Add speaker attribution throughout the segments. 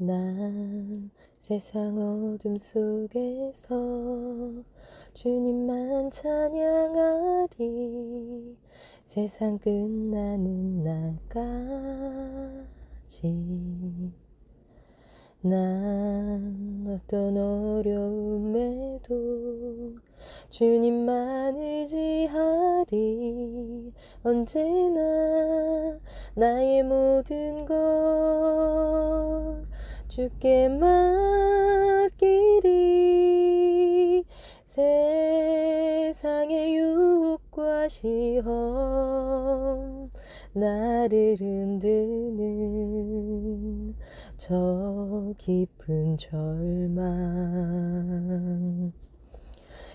Speaker 1: 난 세상 어둠 속에서 주님만 찬양하리. 세상 끝나는 날까지. 난 어떤 어려움에도 주님만 의지하리. 언제나 나의 모든 것 주께 맡기리. 세상의 유혹과 시험 나를 흔드는 저 깊은 절망.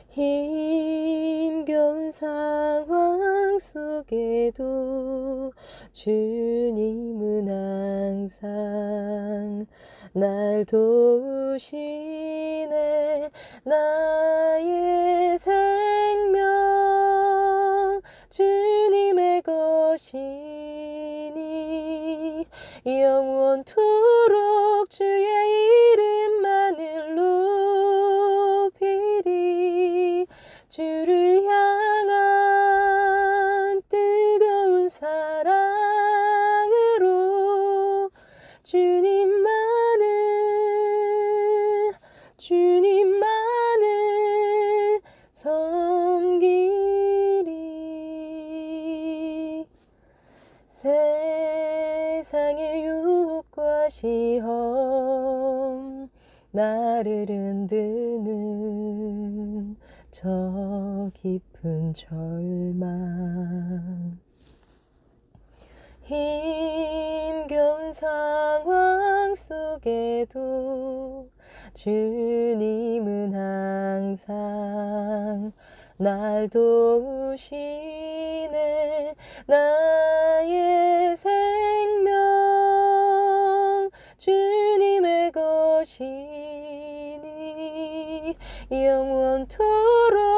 Speaker 1: 힘겨운 상황 속에도 주님은 항상 날 도우시네. 나의 생명 주님의 것이니. 영원토록 섬기리 세상의 유혹과 시험 나를 흔드는 저 깊은 절망. 힘겨운 상황 속에도 주님은 항상 날 도우시네. 나의 생명 주님의 것이니 영원토록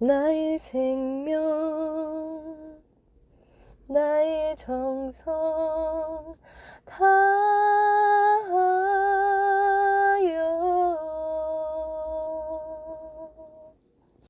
Speaker 1: 나의 생명, 나의 정성 다